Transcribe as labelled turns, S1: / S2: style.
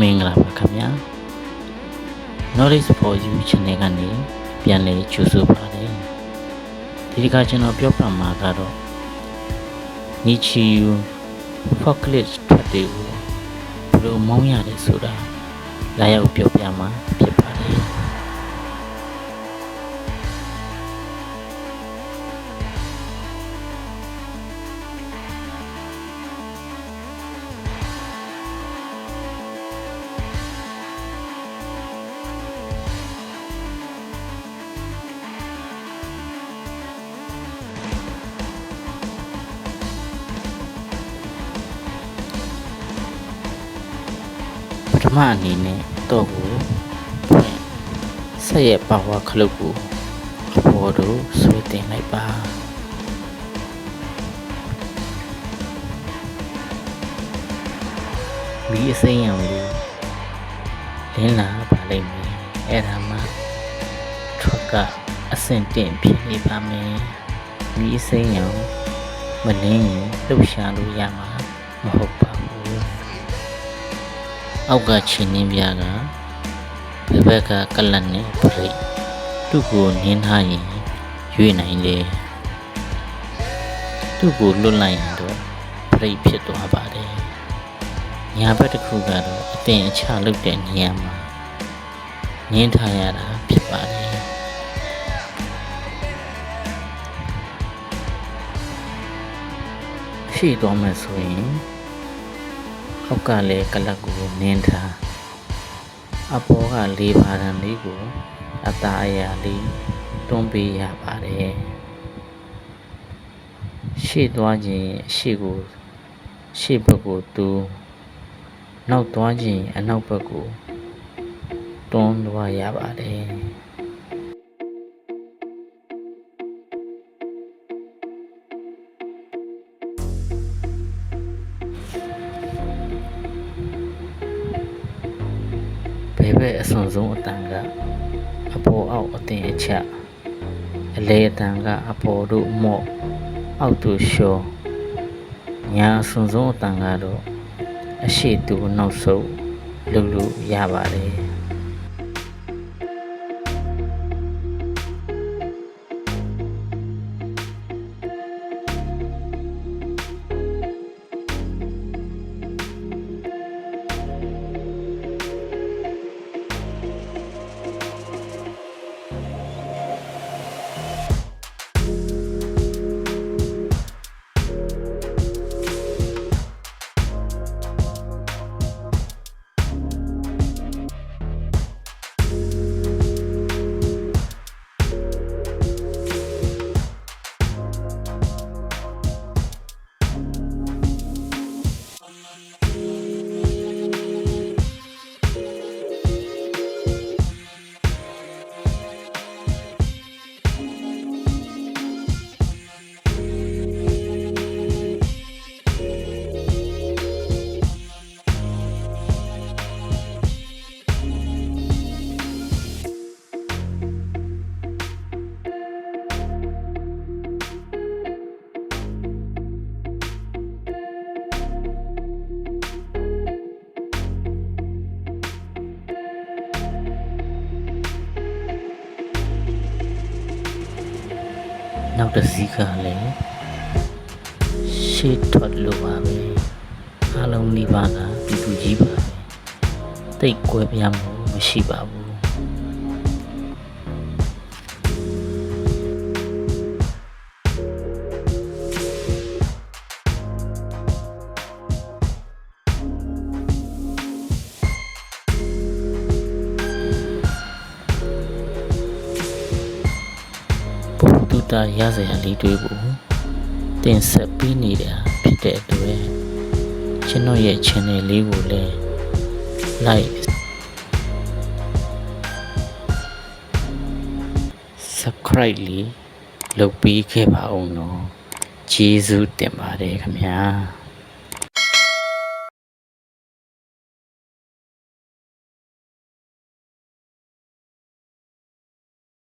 S1: မင်္ဂလာပါခင်ဗျာ Knowledge for You channel ကနေပြန်လည်ကြိုဆိုပါတယ်ဒီတစ်ခါကျွန်တော်ပြောပြမှာကတော့ Nichiu Forklift ထွက်တယ်ကိုဘယ်လိုမောင်းရတယ်ဆိုတာလာရောက်ပြောပြမှာဖြစ်ပါတယ် ပထမအနေနဲ့တော့ကိုဖွင့်ဆက်ရဲ့ပါဝါခလုတ်ကိုအပေါ်တို့ဆွဲတင်လိုက်ပါမီးအစိမ်းရောင်လေးလင်းလာပါလိမ့်မယ်အဲ့ဒါမှထွက်ကအဆင့်တင်ဖြစ်နေပါမယ်မီးအစိမ်းရောင်မလင်းရင်လှုပ်ရှားလို့ရမှာမဟုတ်ပါဘူး အောက်ကချင်းနှင်းပြားကဘယ်ဘက်ကကလတ်နဲ့ပြိတ်သူ့ကိုနင်းထားရင်ရွေ့နိုင်တယ်သူ့ကိုလွတ်လိုက်ရင်တော့ပြိတ်ဖြစ်သွားပါတယ်ညာဘက်တစ်ခုကတော့အတင်အချလုပ်တဲ့နေရာမှာနင်းထားရတာဖြစ်ပါတယ်ရှိတော့မယ်ဆိုရင် အောက်ကလည်းကလပ်ကိုနင်းထားအပေါ်ကလေးပါတန်လေးကိုအသားအရာလေးတွန်းပေးရပါတယ်ရှေ့သွားခြင်းအရှေ့ကိုရှေ့ဘက်ကိုတူနောက်သွားခြင်းအနောက်ဘက်ကိုတွန်းသွားရပါတယ် ဘယ်ဘက်အစွန်ဆုံးအတန်ကအပေါ်အောက်အတင်အချက်အလေအတန်ကအပေါ်တို့မော့အောက်တို့ရှောညာအစွန်ဆုံးအတန်ကတော့အရှိတူနောက်ဆုံးလုပ်လို့ရပါတယ် နောက်တစ်စီးကလည်းရှေ့ထွက်လို့ပါပဲအားလုံးဒီပါကတူတူကြီးပါပဲတိတ်ကွဲပြားမှုမရှိပါဘူးဘု တာရစရာလေးတွေကိုတင်ဆက်ပြီးနေတာဖြစ်တဲ့အတွက်ကျွန်တော်ရဲ့ channel လေးကိုလည်း like subscribe လေးလုပ်ပေးခဲ့ပါဦးနော်ကျေးဇူးတင်ပါတယ်ခင်ဗျာ